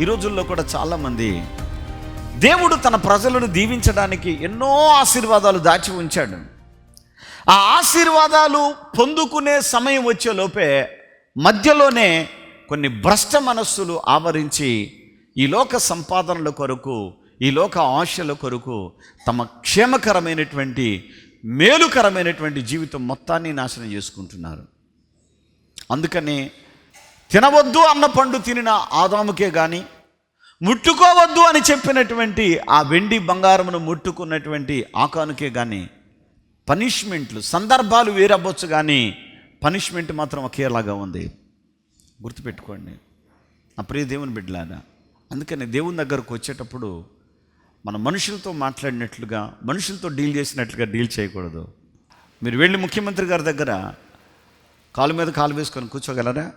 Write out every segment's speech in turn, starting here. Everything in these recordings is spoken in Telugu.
ఈ రోజుల్లో కూడా చాలామంది దేవుడు తన ప్రజలను దీవించడానికి ఎన్నో ఆశీర్వాదాలు దాచి ఉంచాడు. ఆ ఆశీర్వాదాలు పొందుకునే సమయం వచ్చే లోపే మధ్యలోనే కొన్ని భ్రష్ట మనస్సులు ఆవరించి ఈ లోక సంపాదనల కొరకు ఈ లోక ఆశల కొరకు తమ క్షేమకరమైనటువంటి మేలుకరమైనటువంటి జీవితం మొత్తాన్ని నాశనం చేసుకుంటున్నారు. అందుకని తినవద్దు అన్న పండు తినిన ఆదాముకే కానీ ముట్టుకోవద్దు అని చెప్పినటువంటి ఆ వెండి బంగారమును ముట్టుకున్నటువంటి ఆకానుకే కానీ పనిష్మెంట్లు సందర్భాలు వేరవ్వచ్చు కానీ పనిష్మెంట్ మాత్రం ఒకేలాగా ఉంది. గుర్తుపెట్టుకోండి. నా ప్రియ దేవుని బిడ్డలాగా అందుకని దేవుని దగ్గరకు వచ్చేటప్పుడు మన మనుషులతో మాట్లాడినట్లుగా మనుషులతో డీల్ చేసినట్లుగా డీల్ చేయకూడదు. మీరు వెళ్ళి ముఖ్యమంత్రి గారి దగ్గర కాలు మీద కాలు వేసుకొని కూర్చోగలరా?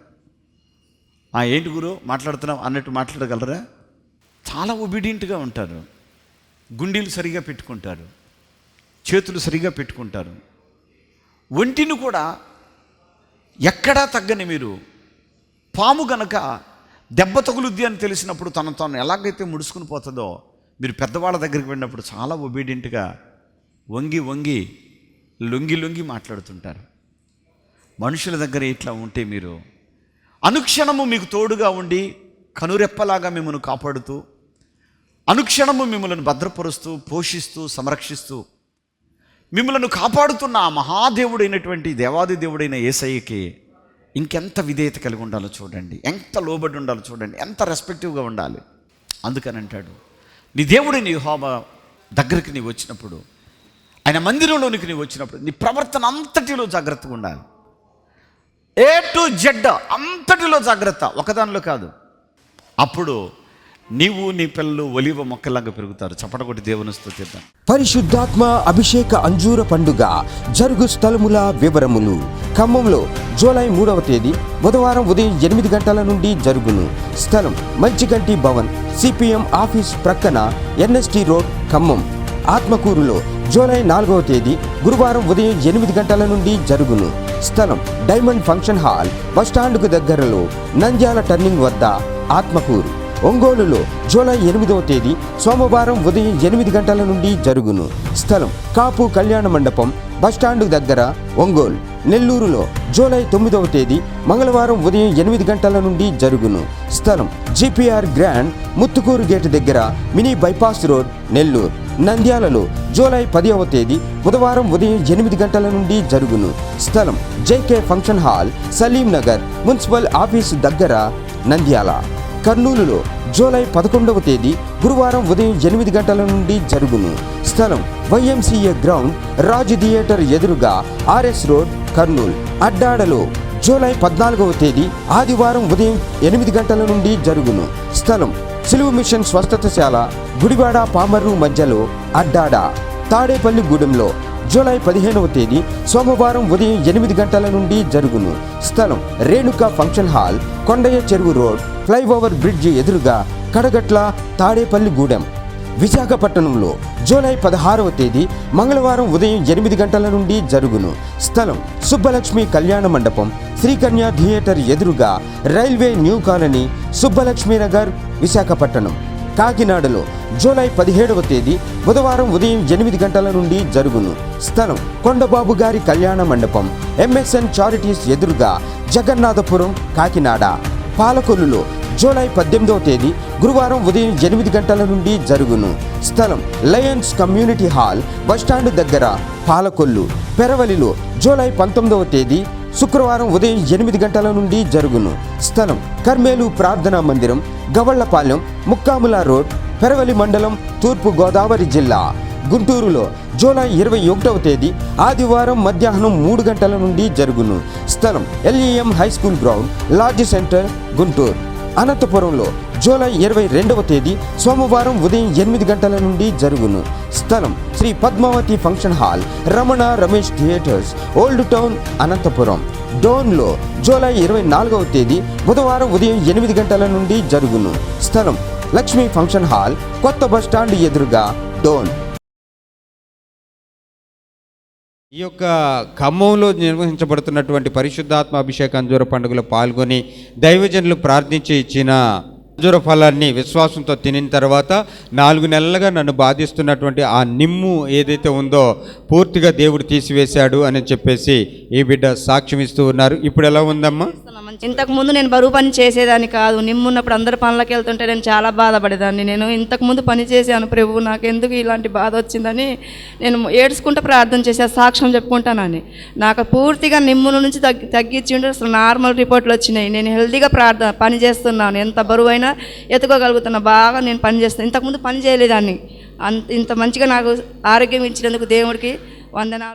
ఆ ఏంటి గురు? మాట్లాడుతున్నాం అన్నట్టు మాట్లాడగలరా? చాలా ఒబీడియంట్గా ఉంటారు. గుండీలు సరిగా పెట్టుకుంటారు. చేతులు సరిగా పెట్టుకుంటారు. ఒంటిని కూడా ఎక్కడా తగ్గని మీరు. పాము గనక దెబ్బ తగులుద్ది అని తెలిసినప్పుడు తన తాను ఎలాగైతే ముడుచుకుని పోతుందో మీరు పెద్దవాళ్ళ దగ్గరికి వెళ్ళినప్పుడు చాలా ఒబీడియంట్గా వంగి వంగి లొంగి లొంగి మాట్లాడుతుంటారు. మనుషుల దగ్గర ఇట్లా ఉంటే మీరు అనుక్షణము మీకు తోడుగా ఉండి కనురెప్పలాగా మిమ్మల్ని కాపాడుతూ అనుక్షణము మిమ్మల్ని భద్రపరుస్తూ పోషిస్తూ సంరక్షిస్తూ మిమ్మల్ని కాపాడుతున్న ఆ మహాదేవుడైనటువంటి దేవాది దేవుడైన ఏసయ్యకి ఇంకెంత విధేయత కలిగి ఉండాలో చూడండి. ఎంత లోబడి ఉండాలో చూడండి. ఎంత రెస్పెక్టివ్గా ఉండాలి. అందుకని అంటాడు నీ దేవుడి నీ హోమ దగ్గరికి నీవు వచ్చినప్పుడు ఆయన మందిరంలోనికి నీవు వచ్చినప్పుడు నీ ప్రవర్తన అంతటిలో జాగ్రత్తగా ఉండాలి. ఏ టు జెడ్ అంతటిలో జాగ్రత్త. ఒకదానిలో కాదు. అప్పుడు నీవు నీ పిల్లలు ఒలివ మొక్కలాగా పెరుగుతారు. చప్పటగొట్టి దేవుని స్తుతిద్దాం పరిశుద్ధాత్మ అభిషేక అంజూర పండుగ జరుగు స్థలముల వివరములు. ఖమ్మంలో జూలై మూడవ తేదీ బుధవారం ఉదయం ఎనిమిది గంటల నుండి జరుగును. స్థలం మంచిగంటి భవన్ సిపిఎం ఆఫీస్ ప్రక్కన ఎన్ఎస్టి రోడ్ ఖమ్మం. ఆత్మకూరులో జూలై నాలుగవ తేదీ గురువారం ఉదయం ఎనిమిది గంటల నుండి జరుగును. స్థలం డైమండ్ ఫంక్షన్ హాల్ బస్టాండ్కు దగ్గరలో నంద్యాల టర్నింగ్ వద్ద ఆత్మకూరు. ఒంగోలులో జూలై ఎనిమిదవ తేదీ సోమవారం ఉదయం ఎనిమిది గంటల నుండి జరుగును. స్థలం కాపు కళ్యాణ మండపం బస్టాండ్ దగ్గర ఒంగోలు. నెల్లూరులో జూలై తొమ్మిదవ తేదీ మంగళవారం ఉదయం ఎనిమిది గంటల నుండి జరుగును. స్థలం జిపిఆర్ గ్రాండ్ ముత్తుకూరు గేట్ దగ్గర మినీ బైపాస్ రోడ్ నెల్లూరు. నంద్యాలలో జూలై పదివ తేదీ బుధవారం ఉదయం ఎనిమిది గంటల నుండి జరుగును. స్థలం JK function hall Saleem Nagar municipal office దగ్గర నంద్యాల. కర్నూలులో జూలై పదకొండవ తేదీ గురువారం ఉదయం ఎనిమిది గంటల నుండి జరుగును. స్థలం వైఎంసీఏ గ్రౌండ్ రాజు థియేటర్ ఎదురుగా ఆర్ఎస్ రోడ్ కర్నూలు. అడ్డాడలో జూలై పద్నాలుగవ తేదీ ఆదివారం ఉదయం ఎనిమిది గంటల నుండి జరుగును. స్థలం సిలువు మిషన్ స్వస్థతశాల గుడివాడ పామర్రు మధ్యలో అడ్డాడ తాడేపల్లిగూడెంలో జూలై పదిహేనవ తేదీ సోమవారం ఉదయం ఎనిమిది గంటల నుండి జరుగును. స్థలం రేణుకా ఫంక్షన్ హాల్ కొండయ్య చెరువు రోడ్ ఫ్లైఓవర్ బ్రిడ్జి ఎదురుగా కడగట్ల తాడేపల్లిగూడెం విశాఖపట్నంలో జూలై పదహారవ తేదీ మంగళవారం ఉదయం ఎనిమిది గంటల నుండి జరుగును. స్థలం సుబ్బలక్ష్మి కళ్యాణ మండపం శ్రీకన్య థియేటర్ ఎదురుగా railway new colony Subbalakshminagar Visakhapatnam. కాకినాడలో జూలై పదిహేడవ తేదీ బుధవారం ఉదయం ఎనిమిది గంటల నుండి జరుగును. స్థలం కొండబాబు గారి కళ్యాణ మండపం ఎంఎస్ఎన్ చారిటీస్ ఎదురుగా జగన్నాథపురం కాకినాడ. పాలకొల్లులో జూలై పద్దెనిమిదవ తేదీ గురువారం ఉదయం ఎనిమిది గంటల నుండి జరుగును. స్థలం లయన్స్ కమ్యూనిటీ హాల్ బస్టాండ్ దగ్గర పాలకొల్లు. పెరవలిలో జూలై పంతొమ్మిదవ తేదీ శుక్రవారం ఉదయం ఎనిమిది గంటల నుండి జరుగును. స్థలం కర్మేలు ప్రార్థనా మందిరం గవళ్ళపాలెం ముక్కాముల రోడ్ పెరవలి మండలం తూర్పు గోదావరి జిల్లా. గుంటూరులో జూలై ఇరవై ఒకటవ తేదీ ఆదివారం మధ్యాహ్నం మూడు గంటల నుండి జరుగును. స్థలం LEM high school ground large centre Guntur. అనంతపురంలో జూలై ఇరవై రెండవ తేదీ సోమవారం ఉదయం ఎనిమిది గంటల నుండి జరుగును. స్థలం Sri Padmavathi function hall Ramana Ramesh theatres old town Anantapur. డోన్లో July ఇరవై నాలుగవ తేదీ బుధవారం ఉదయం ఎనిమిది గంటల నుండి జరుగును. స్థలం లక్ష్మీ ఫంక్షన్ హాల్ కొత్త బస్టాండ్ ఎదురుగా డోన్. ఈ యొక్క ఖమ్మంలో నిర్వహించబడుతున్నటువంటి పరిశుద్ధాత్మ అభిషేక అంజూర పండుగలో పాల్గొని దైవజనులు ప్రార్థించి ఇచ్చిన ఖర్జూర ఫలాన్ని విశ్వాసంతో తినిన తర్వాత నాలుగు నెలలుగా నన్ను బాధిస్తున్నటువంటి ఆ నిమ్ము ఏదైతే ఉందో పూర్తిగా దేవుడు తీసివేశాడు అని చెప్పేసి ఈ బిడ్డ సాక్ష్యం ఇస్తూ ఉన్నారు. ఇప్పుడు ఎలా ఉందమ్మా? ఇంతకు ముందు నేను బరువు పని చేసేదాన్ని కాదు. నిమ్మున్నప్పుడు అందరు పనులకు వెళ్తుంటే నేను చాలా బాధపడేదాన్ని. నేను ఇంతకు ముందు పని చేశాను ప్రభు. నాకు ఎందుకు ఇలాంటి బాధ వచ్చిందని నేను ఏడ్చుకుంటూ ప్రార్థన చేసే సాక్ష్యం చెప్పుకుంటానని. నాకు పూర్తిగా నిమ్ముల నుంచి తగ్గి తగ్గించి ఉంటే అసలు నార్మల్ రిపోర్ట్లు వచ్చినాయి. నేను హెల్తీగా ప్రార్థన పని చేస్తున్నాను. ఎంత బరువు అయినా ఎత్తుకోగలుగుతున్నా. బాగా నేను పని చేస్తాను ఇంతకుముందు పని చేయలేదాన్ని. అంత ఇంత మంచిగా నాకు ఆరోగ్యం ఇచ్చినందుకు దేవుడికి వందనాలు.